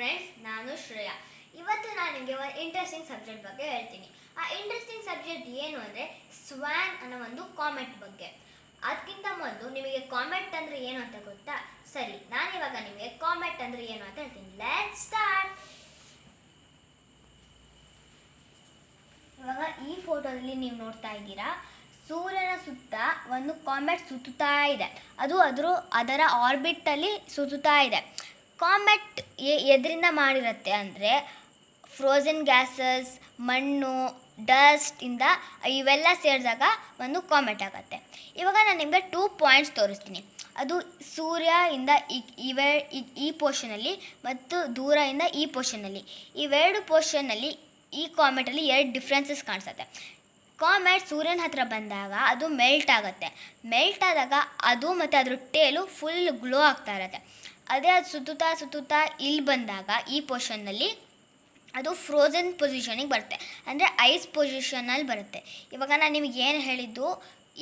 Friends ನಾನು ಶ್ರೇಯಾ. ಇವತ್ತು ನಾನು ನಿಮಗೆ ಒಂದು ಇಂಟ್ರೆಸ್ಟಿಂಗ್ ಸಬ್ಜೆಕ್ಟ್ ಬಗ್ಗೆ ಹೇಳ್ತೀನಿ. ಆ ಇಂಟ್ರೆಸ್ಟಿಂಗ್ ಸಬ್ಜೆಕ್ಟ್ ಏನು ಅಂದರೆ ಸ್ವ್ಯಾನ್ ಅನ್ನೋ ಒಂದು ಕಾಮೆಟ್ ಬಗ್ಗೆ. ಅದಕ್ಕಿಂತ ಮೊದಲು ನಿಮಗೆ ಕಾಮೆಟ್ ಅಂದರೆ ಏನು ಅಂತ ಗೊತ್ತಾ? ಸರಿ, ನಾನು ಇವಾಗ ನಿಮಗೆ ಕಾಮೆಟ್ ಅಂದರೆ ಏನು ಅಂತ ಹೇಳ್ತೀನಿ. ಲೆಟ್ ಸ್ಟಾರ್ಟ್ ಇವಾಗ ಈ ಫೋಟೋದಲ್ಲಿ ನೀವು ನೋಡ್ತಾ ಇದ್ದೀರಾ, ಸೂರ್ಯನ ಸುತ್ತ ಒಂದು ಕಾಮೆಟ್ ಸುತ್ತುತ್ತಾ ಇದೆ. ಅದು ಅದರ ಅದರ ಆರ್ಬಿಟಲ್ಲಿ ಸುತ್ತುತ್ತಾ ಇದೆ. ಕಾಮೆಟ್ ಎದರಿಂದ ಮಾಡಿರುತ್ತೆ ಅಂದರೆ ಫ್ರೋಝನ್ ಗ್ಯಾಸಸ್ ಮಣ್ಣು ಡಸ್ಟ್ ಇಂದ ಇವೆಲ್ಲ ಸೇರಿದಾಗ ಒಂದು ಕಾಮೆಟ್ ಆಗುತ್ತೆ. ಇವಾಗ ನಾನು ನಿಮಗೆ ಟೂ ಪಾಯಿಂಟ್ಸ್ ತೋರಿಸ್ತೀನಿ. ಅದು ಸೂರ್ಯ ಇಂದ ಇವೆ ಈ ಪೋರ್ಷನಲ್ಲಿ ಮತ್ತು ದೂರ ಇಂದ ಈ ಪೋರ್ಷನಲ್ಲಿ ಇವೆರಡು ಪೋರ್ಷನಲ್ಲಿ ಈ ಕಾಮೆಟಲ್ಲಿ ಎರಡು ಡಿಫ್ರೆನ್ಸಸ್ ಕಾಣಿಸುತ್ತೆ. ಕಾಮೆಟ್ ಸೂರ್ಯನ ಹತ್ರ ಬಂದಾಗ ಅದು ಮೆಲ್ಟ್ ಆಗುತ್ತೆ. ಮೆಲ್ಟ್ ಆದಾಗ ಅದು ಮತ್ತು ಅದ್ರ ಟೇಲು ಫುಲ್ ಗ್ಲೋ ಆಗ್ತಾ ಇರುತ್ತೆ. ಅದೇ ಅದು ಸುತ್ತುತ್ತಾ ಸುತ್ತುತ್ತಾ ಇಲ್ಲಿ ಬಂದಾಗ ಈ ಪೋರ್ಷನ್ನಲ್ಲಿ ಅದು ಫ್ರೋಝನ್ ಪೊಸಿಷನಿಗೆ ಬರುತ್ತೆ. ಅಂದರೆ ಐಸ್ ಪೊಸಿಷನಲ್ಲಿ ಬರುತ್ತೆ. ಇವಾಗ ನಾನು ನಿಮಗೆ ಏನು ಹೇಳಿದ್ದು,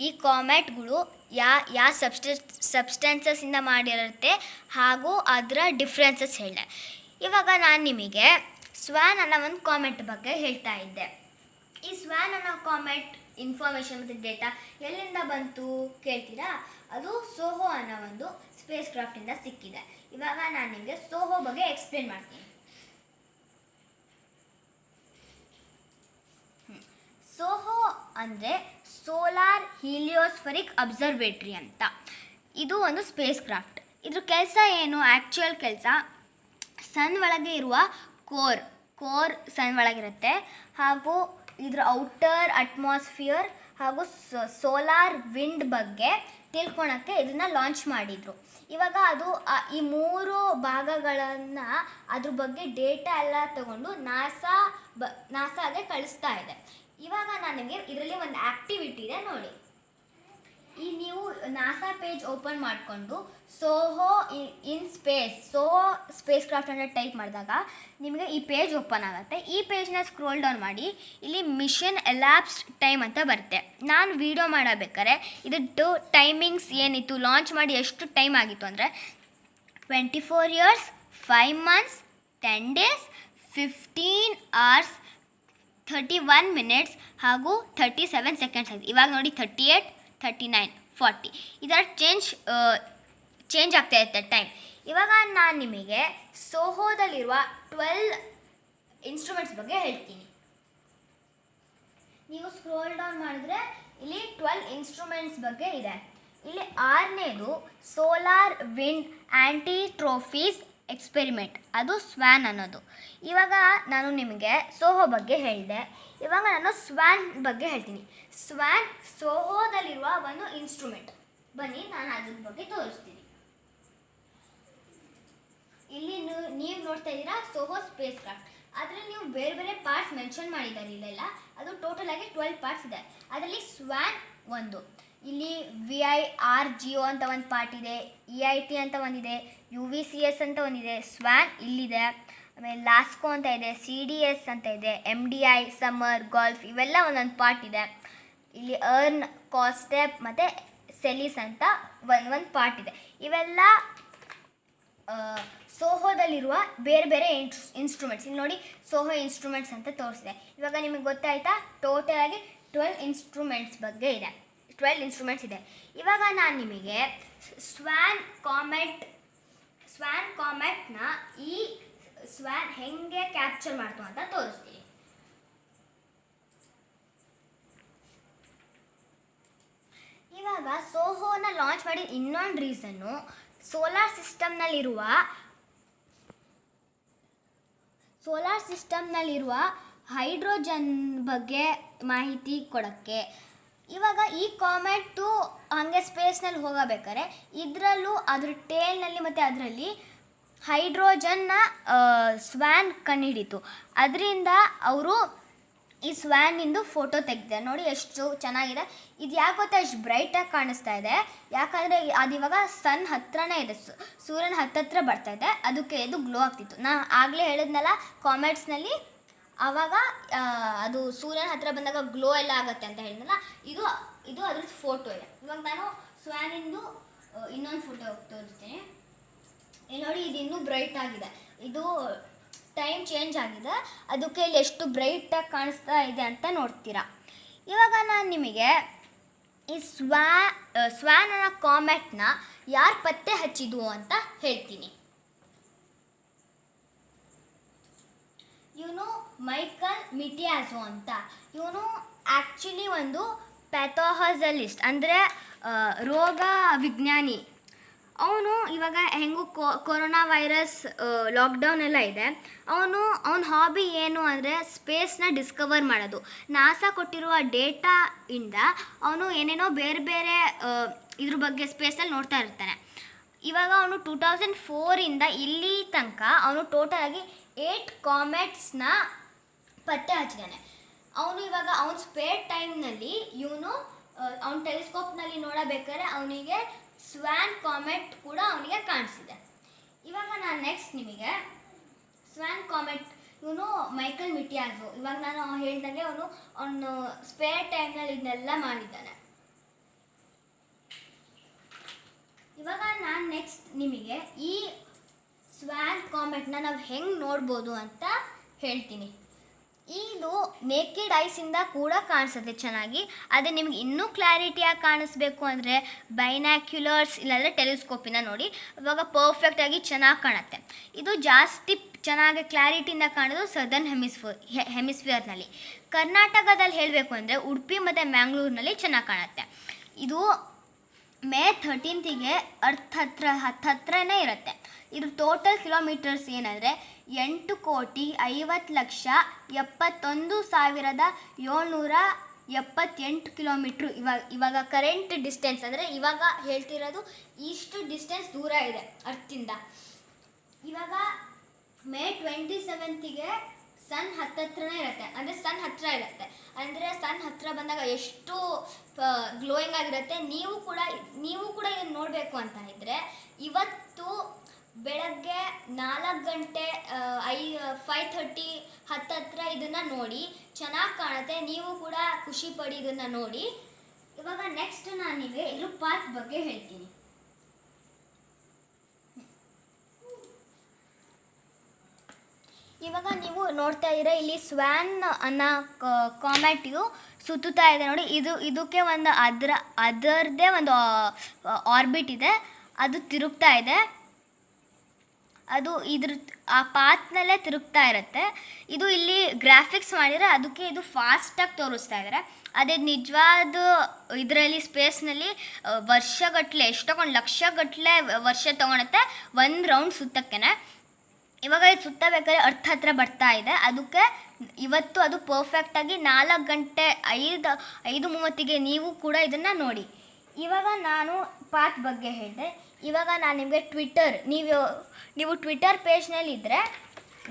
ಈ ಕಾಮೆಟ್ಗಳು ಯಾ ಯಾವ ಸಬ್ಸ್ಟೆ ಸಬ್ಸ್ಟೆನ್ಸಸ್ಸಿಂದ ಮಾಡಿರುತ್ತೆ ಹಾಗೂ ಅದರ ಡಿಫ್ರೆನ್ಸಸ್ ಹೇಳಿದೆ. ಇವಾಗ ನಾನು ನಿಮಗೆ ಸ್ವ್ಯಾನ್ ಅನ್ನೋ ಒಂದು ಕಾಮೆಂಟ್ ಬಗ್ಗೆ ಹೇಳ್ತಾ ಇದ್ದೆ. ಈ ಸ್ವ್ಯಾನ್ ಅನ್ನೋ ಕಾಮೆಟ್ ಇನ್ಫಾರ್ಮೇಷನ್ ಮತ್ತು ಡೇಟಾ ಎಲ್ಲಿಂದ ಬಂತು ಕೇಳ್ತೀರಾ? ಅದು ಸೋಹೋ ಅನ್ನೋ ಒಂದು ಸ್ಪೇಸ್ ಕ್ರಾಫ್ಟಿಂದ ಸಿಕ್ಕಿದೆ. ಇವಾಗ ನಾನು ನಿಮಗೆ ಸೋಹೋ ಬಗ್ಗೆ ಎಕ್ಸ್ಪ್ಲೇನ್ ಮಾಡ್ತೀನಿ. ಸೋಹೋ ಅಂದರೆ ಸೋಲಾರ್ ಹೀಲಿಯೋಸ್ಫರಿಕ್ ಅಬ್ಸರ್ವೇಟ್ರಿ ಅಂತ. ಇದು ಒಂದು ಸ್ಪೇಸ್ ಕ್ರಾಫ್ಟ್ ಇದ್ರ ಕೆಲಸ ಏನು? ಆ್ಯಕ್ಚುಯಲ್ ಕೆಲಸ ಸನ್ ಒಳಗೆ ಇರುವ ಕೋರ್ ಕೋರ್ ಸನ್ ಒಳಗಿರುತ್ತೆ. ಹಾಗೂ ಇದರ ಔಟರ್ ಅಟ್ಮಾಸ್ಫಿಯರ್ ಹಾಗೂ ಸೋಲಾರ್ ವಿಂಡ್ ಬಗ್ಗೆ ತಿಳ್ಕೊಳಕ್ಕೆ ಇದನ್ನ ಲಾಂಚ್ ಮಾಡಿದರು. ಇವಾಗ ಅದು ಈ ಮೂರು ಭಾಗಗಳನ್ನು ಅದ್ರ ಬಗ್ಗೆ ಡೇಟಾ ಎಲ್ಲ ತಗೊಂಡು ನಾಸಾ ಬ, ನಾಸಾಗೆ ಕಳಿಸ್ತಾ ಇದೆ. ಇವಾಗ ನಾನು ನಿಮಗೆ ಇದರಲ್ಲಿ ಒಂದು ಆ್ಯಕ್ಟಿವಿಟಿ ಇದೆ ನೋಡಿ. ಈ ನೀವು ನಾಸಾ ಪೇಜ್ ಓಪನ್ ಮಾಡಿಕೊಂಡು SOHO in space SOHO spacecraft ಅಂತ ಟೈಪ್ ಮಾಡಿದಾಗ ನಿಮಗೆ ಈ ಪೇಜ್ ಓಪನ್ ಆಗುತ್ತೆ. ಈ ಪೇಜ್ನ ಸ್ಕ್ರೋಲ್ ಡೌನ್ ಮಾಡಿ, ಇಲ್ಲಿ ಮಿಷನ್ ಎಲಾಪ್ಸ್ಡ್ ಟೈಮ್ ಅಂತ ಬರುತ್ತೆ. ನಾನು ವೀಡಿಯೋ ಮಾಡಬೇಕಾದ್ರೆ ಇದ್ದು ಟೈಮಿಂಗ್ಸ್ ಏನಿತ್ತು ಲಾಂಚ್ ಮಾಡಿ ಎಷ್ಟು ಟೈಮ್ ಆಗಿತ್ತು ಅಂದರೆ twenty four years five months ten days fifteen hours thirty one minutes ಹಾಗೂ ಥರ್ಟಿ ಸೆವೆನ್ ಸೆಕೆಂಡ್ಸ್ ಆಗಿದೆ ಇವಾಗ ನೋಡಿ thirty eight thirty nine forty ಇದರ ಚೇಂಜ್ ಚೇಂಜ್ ಆಗ್ತಾ ಇರುತ್ತೆ ಟೈಮ್ ಇವಾಗ ನಾನು ನಿಮಗೆ ಸೋಹೋದಲ್ಲಿರುವ ಟ್ವೆಲ್ ಇನ್ಸ್ಟ್ರೂಮೆಂಟ್ಸ್ ಬಗ್ಗೆ ಹೇಳ್ತೀನಿ. ನೀವು ಸ್ಕ್ರೋಲ್ ಡೌನ್ ಮಾಡಿದ್ರೆ ಇಲ್ಲಿ ಟ್ವೆಲ್ ಇನ್ಸ್ಟ್ರೂಮೆಂಟ್ಸ್ ಬಗ್ಗೆ ಇದೆ. ಇಲ್ಲಿ ಆರನೇದು ಸೋಲಾರ್ ವಿಂಡ್ ಆ್ಯಂಟಿ ಟ್ರೋಫೀಸ್ ಎಕ್ಸ್ಪೆರಿಮೆಂಟ್ ಅದು ಸ್ವ್ಯಾನ್ ಅನ್ನೋದು. ಇವಾಗ ನಾನು ನಿಮಗೆ ಸೋಹೋ ಬಗ್ಗೆ ಹೇಳಿದೆ. ಇವಾಗ ನಾನು ಸ್ವ್ಯಾನ್ ಬಗ್ಗೆ ಹೇಳ್ತೀನಿ. ಸ್ವ್ಯಾನ್ ಸೋಹೋದಲ್ಲಿರುವ ಒಂದು ಇನ್ಸ್ಟ್ರೂಮೆಂಟ್ ಬನ್ನಿ, ನಾನು ಅದ್ರ ಬಗ್ಗೆ ತೋರಿಸ್ತೀನಿ. ಇಲ್ಲಿ ನೀವು ನೋಡ್ತಾ ಇದ್ದೀರಾ ಸೋಹೋ ಸ್ಪೇಸ್ ಕ್ರಾಫ್ಟ್ ಅದರಲ್ಲಿ ನೀವು ಬೇರೆ ಬೇರೆ ಪಾರ್ಟ್ಸ್ ಮೆನ್ಷನ್ ಮಾಡಿದ್ದಾರೆ ಇಲ್ಲೆಲ್ಲ. ಅದು ಟೋಟಲ್ ಆಗಿ ಟ್ವೆಲ್ ಪಾರ್ಟ್ಸ್ ಇದೆ. ಅದರಲ್ಲಿ ಸ್ವ್ಯಾನ್ ಒಂದು. ಇಲ್ಲಿ V I R G O ಅಂತ ಒಂದು ಪಾರ್ಟ್ ಇದೆ ಇ ಐ ಟಿ ಅಂತ ಒಂದಿದೆ ಯು ವಿ ಸಿ ಎಸ್ ಅಂತ ಒಂದಿದೆ ಸ್ವಾನ್ ಇಲ್ಲಿದೆ. ಆಮೇಲೆ ಲಾಸ್ಕೋ ಅಂತ ಇದೆ ಸಿ ಡಿ ಎಸ್ ಅಂತ ಇದೆ M D I SUMER GOLF ಇವೆಲ್ಲ ಒಂದೊಂದು ಪಾರ್ಟ್ ಇದೆ. ಇಲ್ಲಿ ಅರ್ನ್ ಕಾಸ್ಟೆಪ್ ಮತ್ತು ಸೆಲೀಸ್ ಅಂತ ಒಂದು ಒಂದು ಪಾರ್ಟ್ ಇದೆ. ಇವೆಲ್ಲ ಸೋಹೋದಲ್ಲಿರುವ ಬೇರೆ ಬೇರೆ ಇನ್ಸ್ಟ್ರೂಮೆಂಟ್ಸ್ ಇಲ್ಲಿ ನೋಡಿ ಸೋಹೋ ಇನ್ಸ್ಟ್ರೂಮೆಂಟ್ಸ್ ಅಂತ ತೋರಿಸಿದೆ. ಇವಾಗ ನಿಮಗೆ ಗೊತ್ತಾಯ್ತಾ? ಟೋಟಲ್ ಆಗಿ ಟ್ವೆಲ್ ಇನ್ಸ್ಟ್ರೂಮೆಂಟ್ಸ್ ಬಗ್ಗೆ ಇದೆ. ಟ್ವೆಲ್ ಇನ್ಸ್ಟ್ರೂಮೆಂಟ್ಸ್ ಇದೆ. ಇವಾಗ ನಾನು ನಿಮಗೆ ಸ್ವ್ಯಾನ್ ಕಾಮೆಟ್ ಸ್ವ್ಯಾನ್ ಕಾಮೆಟ್ನ ಈ ಸ್ವ್ಯಾನ್ ಹೆಂಗೆ ಕ್ಯಾಪ್ಚರ್ ಮಾಡ್ತು ಅಂತ ತೋರಿಸ್ತೀನಿ. ಇವಾಗ ಸೋಹೋನ ಲಾಂಚ್ ಮಾಡಿದ ಇನ್ನೊಂದು ರೀಸನ್ನು ಸೋಲಾರ್ ಸಿಸ್ಟಮ್ನಲ್ಲಿರುವ ಸೋಲಾರ್ ಸಿಸ್ಟಮ್ನಲ್ಲಿರುವ ಹೈಡ್ರೋಜನ್ ಬಗ್ಗೆ ಮಾಹಿತಿ ಕೊಡೋಕ್ಕೆ ಇವಾಗ ಈ ಕಾಮೆಟು ಹಾಗೆ ಸ್ಪೇಸ್ನಲ್ಲಿ ಹೋಗಬೇಕಾರೆ ಇದರಲ್ಲೂ ಅದ್ರ ಟೇಲ್ನಲ್ಲಿ ಮತ್ತು ಅದರಲ್ಲಿ ಹೈಡ್ರೋಜನ್ನ ಸ್ವ್ಯಾನ್ ಕಂಡುಹಿಡಿತು ಅದರಿಂದ ಅವರು ಈ ಸ್ವ್ಯಾನಿಂದು ಫೋಟೋ ತೆಗೆದೆ ನೋಡಿ ಎಷ್ಟು ಚೆನ್ನಾಗಿದೆ. ಇದು ಯಾಕೆ ಗೊತ್ತಾ? ಎಷ್ಟು ಬ್ರೈಟಾಗಿ ಕಾಣಿಸ್ತಾ ಇದೆ. ಯಾಕಂದರೆ ಅದು ಇವಾಗ ಸನ್ ಹತ್ರನೇ ಇದೆ. ಸೂರ್ಯನ ಹತ್ತತ್ರ ಬರ್ತಾ ಇದೆ. ಅದಕ್ಕೆ ಇದು ಗ್ಲೋ ಆಗ್ತಿತ್ತು. ನಾ ಆಗಲೇ ಹೇಳಿದ್ನಲ್ಲ ಕಾಮೆಂಟ್ಸ್ನಲ್ಲಿ ಆವಾಗ ಅದು ಸೂರ್ಯನ ಹತ್ರ ಬಂದಾಗ ಗ್ಲೋ ಎಲ್ಲ ಆಗುತ್ತೆ ಅಂತ ಹೇಳಿದ್ನಲ್ಲ, ಇದು ಇದು ಅದ್ರದ್ದು ಫೋಟೋ ಇದೆ. ಇವಾಗ ನಾನು ಸ್ವ್ಯಾನಿಂದು ಇನ್ನೊಂದು ಫೋಟೋ ತೋರಿಸ್ತೀನಿ. ಇಲ್ಲಿ ನೋಡಿ, ಇದು ಇನ್ನೂ ಬ್ರೈಟ್ ಆಗಿದೆ. ಇದು ಟೈಮ್ ಚೇಂಜ್ ಆಗಿದೆ. ಅದಕ್ಕೆ ಇಲ್ಲಿ ಎಷ್ಟು ಬ್ರೈಟಾಗಿ ಕಾಣಿಸ್ತಾ ಇದೆ ಅಂತ ನೋಡ್ತೀರಾ. ಇವಾಗ ನಾನು ನಿಮಗೆ ಈ ಸ್ವಾ ಸ್ವ್ಯಾನ್ ಅನ್ನೋ ಕಾಮೆಟ್ನ ಯಾರು ಪತ್ತೆ ಹಚ್ಚಿದ್ವು ಅಂತ ಹೇಳ್ತೀನಿ ಇವನು ಮೈಕಲ್ ಮಿಟಿಯಾಸೋ ಅಂತ. ಇವನು ಆ್ಯಕ್ಚುಲಿ ಒಂದು ಪ್ಯಾಥೋಹಜಲಿಸ್ಟ್ ಅಂದರೆ ರೋಗ ವಿಜ್ಞಾನಿ. ಅವನು ಇವಾಗ ಹೆಂಗು ಕೊರೋನಾ ವೈರಸ್ ಲಾಕ್ಡೌನ್ ಎಲ್ಲ ಇದೆ. ಅವನು, ಅವನ ಹಾಬಿ ಏನು ಅಂದರೆ ಸ್ಪೇಸ್ನ ಡಿಸ್ಕವರ್ ಮಾಡೋದು. ನಾಸಾ ಕೊಟ್ಟಿರುವ ಡೇಟಾ ಇಂದ ಅವನು ಏನೇನೋ ಬೇರೆ ಬೇರೆ ಇದ್ರ ಬಗ್ಗೆ ಸ್ಪೇಸಲ್ಲಿ ನೋಡ್ತಾ ಇರ್ತಾನೆ. ಇವಾಗ ಅವನು ಟೂ ತೌಸಂಡ್ ಫೋರಿಂದ ಇಲ್ಲಿ ತನಕ ಅವನು ಟೋಟಲ್ ಆಗಿ ಏಟ್ ಕಾಮೆಟ್ಸ್ನ ಪತ್ತೆ ಹಚ್ಚಿದ್ದಾನೆ ಅವನು ಇವಾಗ ಅವನ ಸ್ಪೇರ್ ಟೈಮ್ನಲ್ಲಿ ಇವನು ಅವನ ಟೆಲಿಸ್ಕೋಪ್ನಲ್ಲಿ ನೋಡಬೇಕಾದ್ರೆ ಅವನಿಗೆ ಸ್ವ್ಯಾನ್ ಕಾಮೆಟ್ ಕೂಡ ಅವನಿಗೆ ಕಾಣಿಸಿದೆ. ಇವಾಗ ನಾನು ನೆಕ್ಸ್ಟ್ ನಿಮಗೆ ಸ್ವ್ಯಾನ್ ಕಾಮೆಟ್ ಇವನು ಮೈಕಲ್ ಮಿಟಿಯಾಸು ಇವಾಗ ನಾನು ಹೇಳ್ದಂಗೆ ಅವನು ಅವನು ಸ್ಪೇರ್ ಟೈಮ್ನಲ್ಲಿ ಇದನ್ನೆಲ್ಲ ಮಾಡಿದ್ದಾನೆ. ಇವಾಗ ನಾನು ನೆಕ್ಸ್ಟ್ ನಿಮಗೆ ಈ ಸ್ವ್ಯಾನ್ ಕಾಮೆಟ್ನ ನಾವು ಹೆಂಗೆ ನೋಡ್ಬೋದು ಅಂತ ಹೇಳ್ತೀನಿ. ಇದು ನೇಕೆಡ್ ಐಸಿಂದ ಕೂಡ ಕಾಣಿಸುತ್ತೆ ಚೆನ್ನಾಗಿ. ಅದೇ ನಿಮ್ಗೆ ಇನ್ನೂ ಕ್ಲಾರಿಟಿಯಾಗಿ ಕಾಣಿಸ್ಬೇಕು ಅಂದರೆ ಬೈನಾಕ್ಯುಲರ್ಸ್ ಇಲ್ಲಾಂದರೆ ಟೆಲಿಸ್ಕೋಪಿನ ನೋಡಿ. ಇವಾಗ ಪರ್ಫೆಕ್ಟಾಗಿ ಚೆನ್ನಾಗಿ ಕಾಣುತ್ತೆ. ಇದು ಜಾಸ್ತಿ ಚೆನ್ನಾಗಿ ಕ್ಲಾರಿಟಿಯಿಂದ ಕಾಣೋದು ಸದರ್ನ್ ಹೆಮಿಸ್ಫಿಯರ್ ಹೆಮಿಸ್ಫಿಯರ್ನಲ್ಲಿ ಕರ್ನಾಟಕದಲ್ಲಿ ಹೇಳಬೇಕು ಅಂದರೆ ಉಡುಪಿ ಮತ್ತು ಮ್ಯಾಂಗ್ಳೂರಿನಲ್ಲಿ ಚೆನ್ನಾಗಿ ಕಾಣುತ್ತೆ. ಇದು ಮೇ ಥರ್ಟೀನ್ತಿಗೆ ಅರ್ಥ ಹತ್ರ ಹತ್ತು ಹತ್ರನೇ ಇರುತ್ತೆ. ಇದು ಟೋಟಲ್ ಕಿಲೋಮೀಟರ್ಸ್ ಏನಂದರೆ ಎಂಟು ಕೋಟಿ ಐವತ್ತು ಲಕ್ಷ ಎಪ್ಪತ್ತೊಂದು ಸಾವಿರದ ಏಳ್ನೂರ ಎಪ್ಪತ್ತೆಂಟು ಕಿಲೋಮೀಟ್ರು ಇವಾಗ ಇವಾಗ ಕರೆಂಟ್ ಡಿಸ್ಟೆನ್ಸ್ ಅಂದರೆ ಇವಾಗ ಹೇಳ್ತಿರೋದು ಇಷ್ಟು ಡಿಸ್ಟೆನ್ಸ್ ದೂರ ಇದೆ ಅರ್ಥಿಂದ ಇವಾಗ ಮೇ ಟ್ವೆಂಟಿ ಸೆವೆಂತಿಗೆ ಸನ್ ಹತ್ತತ್ರನೇ ಇರುತ್ತೆ. ಅಂದರೆ ಸನ್ ಹತ್ತಿರ ಇರುತ್ತೆ. ಅಂದರೆ ಸನ್ ಹತ್ತಿರ ಬಂದಾಗ ಎಷ್ಟು ಗ್ಲೋಯಿಂಗ್ ಆಗಿರುತ್ತೆ. ನೀವು ಕೂಡ ನೀವು ಕೂಡ ಇದನ್ನು ನೋಡಬೇಕು ಅಂತ ಇದ್ದರೆ ಇವತ್ತು ಬೆಳಗ್ಗೆ ನಾಲ್ಕು ಗಂಟೆ ಐ ಫೈವ್ ಥರ್ಟಿ ಹತ್ತತ್ರ ಇದನ್ನು ನೋಡಿ. ಚೆನ್ನಾಗಿ ಕಾಣುತ್ತೆ. ನೀವು ಕೂಡ ಖುಷಿ ಪಡಿ ಇದನ್ನು ನೋಡಿ. ಇವಾಗ ನೆಕ್ಸ್ಟ್ ನಾನು ನಿಮಗೆ ಎಲ್ಲೂ ಪಾತ್ ಬಗ್ಗೆ ಹೇಳ್ತೀನಿ. ಇವಾಗ ನೀವು ನೋಡ್ತಾ ಇದ್ರೆ ಇಲ್ಲಿ ಸ್ವ್ಯಾನ್ ಅನ್ನೋ ಕಾಮೆಟಿಯು ಸುತ್ತುತ್ತಾ ಇದೆ ನೋಡಿ. ಇದು, ಇದಕ್ಕೆ ಒಂದು ಅದರ ಅದರದ್ದೇ ಒಂದು ಆರ್ಬಿಟ್ ಇದೆ. ಅದು ತಿರುಗ್ತಾ ಇದೆ. ಅದು ಇದ್ರ ಆ ಪಾತ್ನಲ್ಲೇ ತಿರುಗ್ತಾ ಇರುತ್ತೆ. ಇದು ಇಲ್ಲಿ ಗ್ರಾಫಿಕ್ಸ್ ಮಾಡಿದರೆ ಅದಕ್ಕೆ ಇದು ಫಾಸ್ಟಾಗಿ ತೋರಿಸ್ತಾ ಇದ್ದಾರೆ ಅದೇ ನಿಜವಾದ ಇದರಲ್ಲಿ ಸ್ಪೇಸ್ನಲ್ಲಿ ವರ್ಷಗಟ್ಟಲೆ ಎಷ್ಟೊಂದು ಲಕ್ಷಗಟ್ಟಲೆ ವರ್ಷ ತೊಗೊಳುತ್ತೆ. ಒಂದು ರೌಂಡ್ ಸುತ್ತಕ್ಕೇನೆ. ಇವಾಗ ಇದು ಸುತ್ತಬೇಕಾದ್ರೆ ಅರ್ಥ ಹತ್ರ ಬರ್ತಾ ಇದೆ. ಅದಕ್ಕೆ ಇವತ್ತು ಅದು ಪರ್ಫೆಕ್ಟಾಗಿ ನಾಲ್ಕು ಗಂಟೆ, ಐದು ಐದು ಮೂವತ್ತಿಗೆ ನೀವು ಕೂಡ ಇದನ್ನು ನೋಡಿ. ಇವಾಗ ನಾನು ಪಾತ್ ಬಗ್ಗೆ ಹೇಳಿದೆ. ಇವಾಗ ನಾನು ನಿಮಗೆ ಟ್ವಿಟ್ಟರ್ ನೀವು ನೀವು ಟ್ವಿಟ್ಟರ್ ಪೇಜ್ನಲ್ಲಿ ಇದ್ದರೆ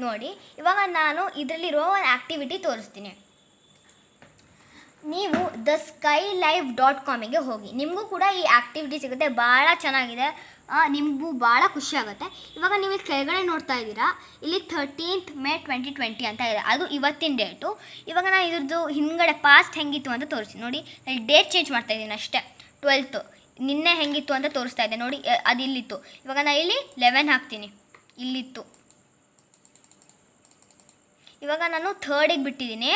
ನೋಡಿ, ಇವಾಗ ನಾನು ಇದರಲ್ಲಿರೋ ಒಂದು ಆ್ಯಕ್ಟಿವಿಟಿ ತೋರಿಸ್ತೀನಿ. ನೀವು ದ ಸ್ಕೈ ಲೈವ್ ಡಾಟ್ ಕಾಮಿಗೆ ಹೋಗಿ, ನಿಮಗೂ ಕೂಡ ಈ ಆ್ಯಕ್ಟಿವಿಟಿ ಸಿಗುತ್ತೆ, ಭಾಳ ಚೆನ್ನಾಗಿದೆ. ನಿಮಗೂ ಭಾಳ ಖುಷಿ ಆಗುತ್ತೆ. ಇವಾಗ ನೀವು ಕೆಳಗಡೆ ನೋಡ್ತಾ ಇದ್ದೀರಾ, ಇಲ್ಲಿ ಥರ್ಟೀನ್ತ್ ಮೇ ಟ್ವೆಂಟಿ ಟ್ವೆಂಟಿ ಅಂತ ಇದೆ. ಅದು ಇವತ್ತಿನ ಡೇಟು ಇವಾಗ ನಾನು ಇದ್ರದ್ದು ಹಿಂದ್ಗಡೆ ಪಾಸ್ಟ್ ಹೆಂಗಿತ್ತು ಅಂತ ತೋರಿಸಿ ನೋಡಿ ಡೇಟ್ ಚೇಂಜ್ ಮಾಡ್ತಾ ಇದ್ದೀನಿ ಅಷ್ಟೇ. ಟ್ವೆಲ್ತು ನಿನ್ನೆ ಹೆಂಗಿತ್ತು ಅಂತ ತೋರಿಸ್ತಾ ಇದೆ ನೋಡಿ ಅದು ಇಲ್ಲಿತ್ತು. ಇವಾಗ ನಾನು ಇಲ್ಲಿ ಲೆವೆನ್ ಹಾಕ್ತೀನಿ. ಇಲ್ಲಿತ್ತು. ಇವಾಗ ನಾನು ಥರ್ಡಿಗೆ ಬಿಟ್ಟಿದ್ದೀನಿ.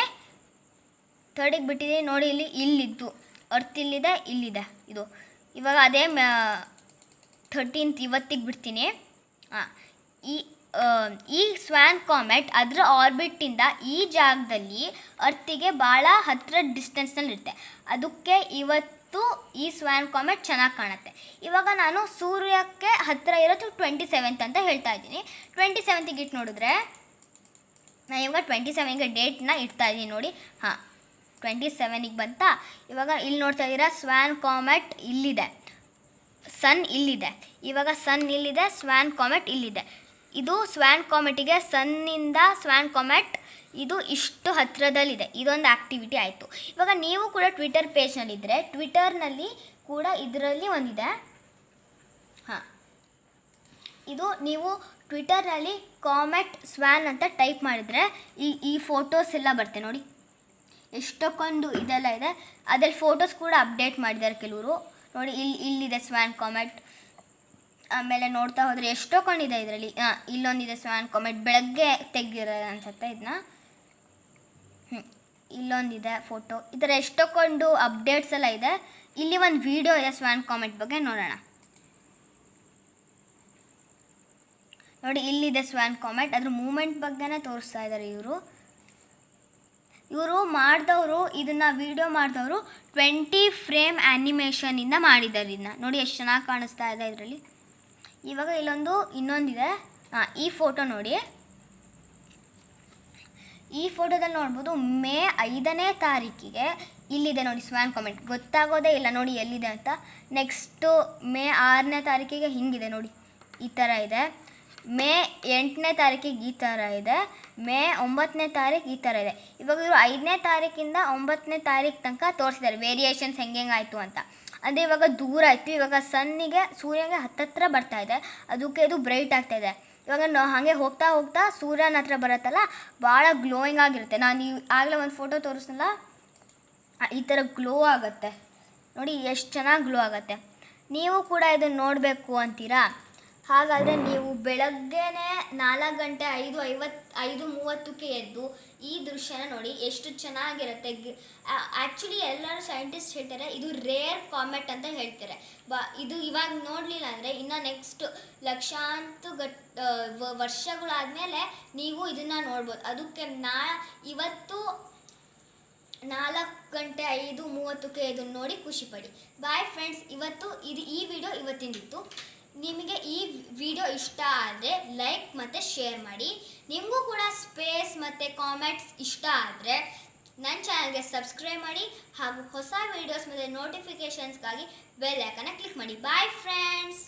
ಥರ್ಡಿಗೆ ಬಿಟ್ಟಿದ್ದೀನಿ. ನೋಡಿ, ಇಲ್ಲಿ ಇಲ್ಲಿದ್ದು ಅರ್ತ್ ಇಲ್ಲಿದೆ ಇಲ್ಲಿದೆ. ಇದು. ಇವಾಗ ಅದೇ ಥರ್ಟೀನ್ತ್ ಇವತ್ತಿಗೆ ಬಿಡ್ತೀನಿ. ಹಾಂ ಈ ಈ ಸ್ವ್ಯಾನ್ ಕಾಮೆಟ್ ಅದರ ಆರ್ಬಿಟ್ಟಿಂದ ಈ ಜಾಗದಲ್ಲಿ ಅರ್ತಿಗೆ ಭಾಳ ಹತ್ತಿರ ಡಿಸ್ಟೆನ್ಸ್ನಲ್ಲಿರುತ್ತೆ ಅದಕ್ಕೆ ಇವತ್ತು ಈ ಸ್ವ್ಯಾನ್ ಕಾಮೆಟ್ ಚೆನ್ನಾಗಿ ಕಾಣುತ್ತೆ. ಇವಾಗ ನಾನು ಸೂರ್ಯಕ್ಕೆ ಹತ್ತಿರ ಇರೋದು ಟ್ವೆಂಟಿ ಸೆವೆಂತ್ ಅಂತ ಹೇಳ್ತಾ ಇದ್ದೀನಿ. ಟ್ವೆಂಟಿ ಸೆವೆಂತಿಗೆ ಇಟ್ಟು ನೋಡಿದ್ರೆ ನಾನು ಇವಾಗ ಟ್ವೆಂಟಿ ಸೆವೆನ್ಗೆ ಡೇಟ್ನ ಇಡ್ತಾ ಇದ್ದೀನಿ ನೋಡಿ. ಹಾಂ, ಟ್ವೆಂಟಿ ಸೆವೆನಿಗೆ ಬಂತಾ? ಇವಾಗ ಇಲ್ಲಿ ನೋಡ್ತಾ ಇದ್ದೀರಾ, ಸ್ವ್ಯಾನ್ ಕಾಮೆಟ್ ಇಲ್ಲಿದೆ. ಸನ್ ಇಲ್ಲಿದೆ. ಇವಾಗ ಸನ್ ಇಲ್ಲಿದೆ, ಸ್ವ್ಯಾನ್ ಕಾಮೆಟ್ ಇಲ್ಲಿದೆ. ಇದು ಸ್ವ್ಯಾನ್ ಕಾಮೆಟಿಗೆ ಸನ್ನಿಂದ ಸ್ವ್ಯಾನ್ ಕಾಮೆಟ್ ಇದು ಇಷ್ಟು ಹತ್ತಿರದಲ್ಲಿದೆ ಇದೊಂದು ಆ್ಯಕ್ಟಿವಿಟಿ ಆಯಿತು. ಇವಾಗ ನೀವು ಕೂಡ ಟ್ವಿಟರ್ ಪೇಜ್ನಲ್ಲಿದ್ದರೆ ಟ್ವಿಟರ್ನಲ್ಲಿ ಕೂಡ ಇದರಲ್ಲಿ ಒಂದಿದೆ. ಹಾಂ. ಇದು ನೀವು ಟ್ವಿಟರ್ನಲ್ಲಿ ಕಾಮೆಟ್ ಸ್ವ್ಯಾನ್ ಅಂತ ಟೈಪ್ ಮಾಡಿದರೆ, ಈ ಈ ಫೋಟೋಸ್ ಎಲ್ಲ ಬರುತ್ತೆ ನೋಡಿ. ಎಷ್ಟಕ್ಕೊಂದು ಇದೆಲ್ಲ ಇದೆ. ಅದರಲ್ಲಿ ಫೋಟೋಸ್ ಕೂಡ ಅಪ್ಡೇಟ್ ಮಾಡಿದ್ದಾರೆ ಕೆಲವರು. ನೋಡಿ ಇಲ್ಲಿ ಇಲ್ಲಿದೆ ಸ್ವ್ಯಾನ್ ಕಾಮೆಟ್ ಆಮೇಲೆ ನೋಡ್ತಾ ಹೋದರೆ ಎಷ್ಟೊಕ್ಕೊಂಡಿದೆ ಕೊಂಡಿದೆ ಇದರಲ್ಲಿ ಇಲ್ಲೊಂದಿದೆ ಸ್ವ್ಯಾನ್ ಕಾಮೆಟ್ ಬೆಳಗ್ಗೆ ತೆಗ್ದಿರೋ ಅನ್ಸುತ್ತೆ ಇದನ್ನ. ಇಲ್ಲೊಂದಿದೆ ಫೋಟೋ. ಈ ಥರ ಎಷ್ಟೊಂದು ಅಪ್ಡೇಟ್ಸ್ ಎಲ್ಲ ಇದೆ. ಇಲ್ಲಿ ಒಂದು ವಿಡಿಯೋ ಇದೆ ಸ್ವ್ಯಾನ್ ಕಾಮೆಂಟ್ ಬಗ್ಗೆ ನೋಡೋಣ. ನೋಡಿ, ಇಲ್ಲಿದೆ ಸ್ವಾನ್ ಕಾಮೆಂಟ್ ಅದ್ರ ಮೂಮೆಂಟ್ ಬಗ್ಗೆನೇ ತೋರಿಸ್ತಾ ಇದ್ದಾರೆ ಇವರು. ಇವರು ಮಾಡಿದವರು, ಇದನ್ನ ವಿಡಿಯೋ ಮಾಡಿದವರು ಟ್ವೆಂಟಿ ಫ್ರೇಮ್ ಆ್ಯನಿಮೇಷನಿಂದ ಮಾಡಿದ್ದಾರೆ ಇದನ್ನ ನೋಡಿ, ಎಷ್ಟು ಚೆನ್ನಾಗಿ ಕಾಣಿಸ್ತಾ ಇದೆ ಇದರಲ್ಲಿ. ಇವಾಗ ಇಲ್ಲೊಂದು, ಇನ್ನೊಂದಿದೆ. ಈ ಫೋಟೋ ನೋಡಿ. ಈ ಫೋಟೋದಲ್ಲಿ ನೋಡ್ಬೋದು ಮೇ ಐದನೇ ತಾರೀಕಿಗೆ ಇಲ್ಲಿದೆ ನೋಡಿ ಸ್ವ್ಯಾನ್ ಕಾಮೆಂಟ್ ಗೊತ್ತಾಗೋದೇ ಇಲ್ಲ ನೋಡಿ ಎಲ್ಲಿದೆ ಅಂತ. ನೆಕ್ಸ್ಟು ಮೇ ಆರನೇ ತಾರೀಕಿಗೆ ಹಿಂಗಿದೆ ನೋಡಿ. ಈ ಥರ ಇದೆ. ಮೇ ಎಂಟನೇ ತಾರೀಕಿಗೆ ಈ ಥರ ಇದೆ. ಮೇ ಒಂಬತ್ತನೇ ತಾರೀಕು ಈ ಥರ ಇದೆ. ಇವಾಗ ಇವರು ಐದನೇ ತಾರೀಕಿಂದ ಒಂಬತ್ತನೇ ತಾರೀಕು ತನಕ ತೋರಿಸಿದ್ದಾರೆ. ವೇರಿಯೇಷನ್ಸ್ ಹೆಂಗೆ ಆಯಿತು ಅಂತ. ಅಂದರೆ ಇವಾಗ ದೂರ ಆಯಿತು. ಇವಾಗ ಸನ್ನಿಗೆ ಸೂರ್ಯನಿಗೆ ಹತ್ತತ್ರ ಬರ್ತಾ ಇದೆ. ಅದಕ್ಕೆ ಇದು ಬ್ರೈಟ್ ಆಗ್ತಾ ಇದೆ. ಇವಾಗ ನಾವು ಹಾಗೆ ಹೋಗ್ತಾ ಹೋಗ್ತಾ ಸೂರ್ಯನ ಹತ್ರ ಬರುತ್ತಲ್ಲ, ಭಾಳ ಗ್ಲೋಯಿಂಗ್ ಆಗಿರುತ್ತೆ. ನಾನು ಆಗಲೇ ಒಂದು ಫೋಟೋ ತೋರಿಸ್ನಲ್ಲ? ಈ ಥರ ಗ್ಲೋ ಆಗುತ್ತೆ. ನೋಡಿ, ಎಷ್ಟು ಚೆನ್ನಾಗಿ ಗ್ಲೋ ಆಗುತ್ತೆ. ನೀವು ಕೂಡ ಇದನ್ನು ನೋಡಬೇಕು ಅಂತೀರಾ? ಹಾಗಾದರೆ ನೀವು ಬೆಳಗ್ಗೆನೇ ನಾಲ್ಕು ಗಂಟೆ ಐದು ಐವತ್ತು ಐದು ಮೂವತ್ತಕ್ಕೆ ಎದ್ದು ಈ ದೃಶ್ಯನ ನೋಡಿ ಎಷ್ಟು ಚೆನ್ನಾಗಿರುತ್ತೆ. ಆ್ಯಕ್ಚುಲಿ ಎಲ್ಲರೂ ಸೈಂಟಿಸ್ಟ್ ಹೇಳ್ತಾರೆ, ಇದು ರೇರ್ ಕಾಮೆಟ್ ಅಂತ ಹೇಳ್ತಾರೆ. ಬ, ಇದು ಇವಾಗ ನೋಡಲಿಲ್ಲ ಅಂದರೆ ಇನ್ನು ನೆಕ್ಸ್ಟ್ ಲಕ್ಷಾಂತ ಗಟ್ ವರ್ಷಗಳಾದಮೇಲೆ ನೀವು ಇದನ್ನು ನೋಡ್ಬೋದು. ಅದಕ್ಕೆ ನಾ, ಇವತ್ತು ನಾಲ್ಕು ಗಂಟೆ ಐದು ಮೂವತ್ತಕ್ಕೆ ಇದನ್ನು ನೋಡಿ ಖುಷಿಪಡಿ ಬಾಯ್ ಫ್ರೆಂಡ್ಸ್ ಇವತ್ತು ಇದು ಈ ವಿಡಿಯೋ ಇವತ್ತಿಂದಿತ್ತು. ನಿಮಗೆ ಈ ವಿಡಿಯೋ ಇಷ್ಟ ಆದರೆ ಲೈಕ್ ಮತ್ತು ಶೇರ್ ಮಾಡಿ. ನಿಮಗೂ ಕೂಡ ಸ್ಪೇಸ್ ಮತ್ತು ಕಾಮೆಂಟ್ಸ್ ಇಷ್ಟ ಆದರೆ ನನ್ನ ಚಾನಲ್ಗೆ ಸಬ್ಸ್ಕ್ರೈಬ್ ಮಾಡಿ ಹಾಗೂ ಹೊಸ ವೀಡಿಯೋಸ್ ಮತ್ತು ನೋಟಿಫಿಕೇಷನ್ಸ್ಗಾಗಿ ಬೆಲ್ ಐಕನ್ನ ಕ್ಲಿಕ್ ಮಾಡಿ. Bye friends